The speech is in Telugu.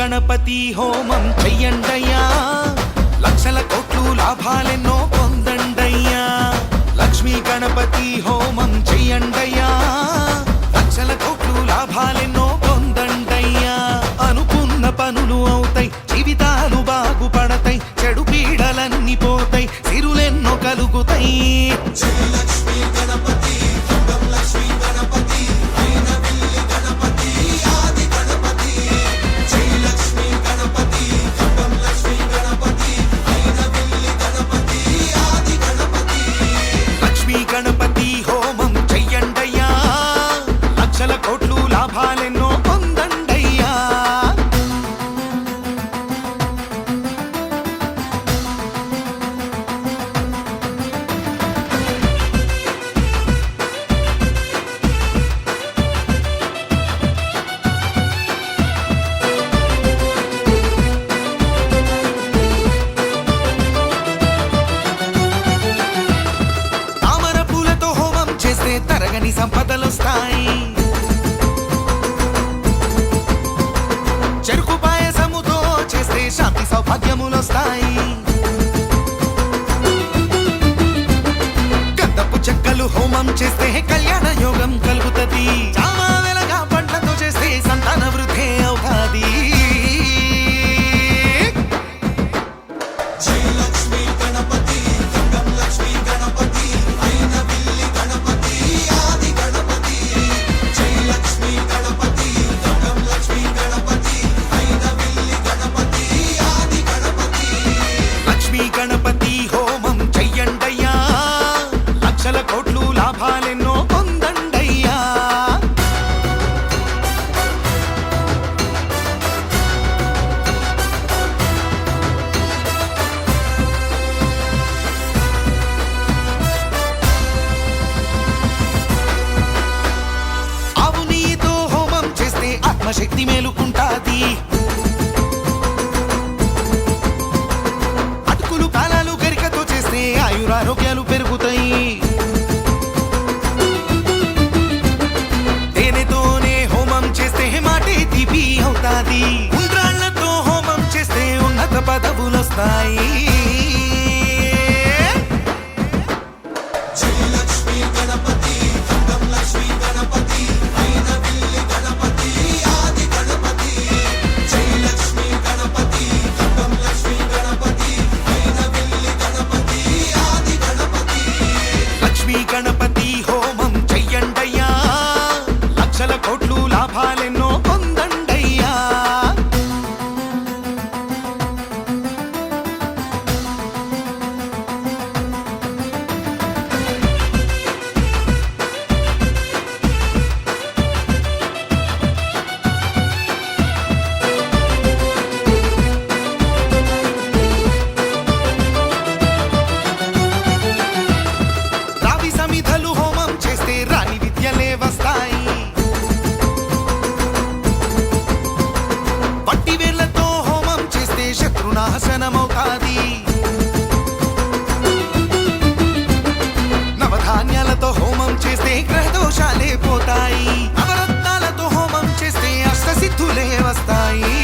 గణపతి హోమం చెయ్యండయ్యా. లక్షల కోట్లు లాభాలెన్నో పొందండయ్యా. లక్ష్మీ గణపతి హోమం చెయ్యండయ్యా. లక్షల కోట్లు లాభాలెన్నో పొందండయ్యా. అనుకున్న పనులు అవుతాయి జీవితాలు బాగుపడతాయి చెడు పీడలన్నీ పోతాయి సిరులెన్నో కలుగుతాయి. హోమం చేస్తే కళ్యాణ యోగం. ఆత్మశక్తి మేలుకుంటాది. అటుకులు కాలాలు గరికతో చేస్తే ఆయురారోగ్యాలు పెరుగుతాయి. తేనెతోనే హోమం చేస్తే మాటే తీపి అవుతాది. ఉండ్రాళ్ళతో హోమం చేస్తే ఉన్నత పదవులొస్తాయి. దర్శనమవుతాది నవధాన్యాలతో హోమం చేస్తే గ్రహదోషాలే పోతాయి. నవరత్నాలతో హోమం చేస్తే అష్టసిద్ధులే వస్తాయి.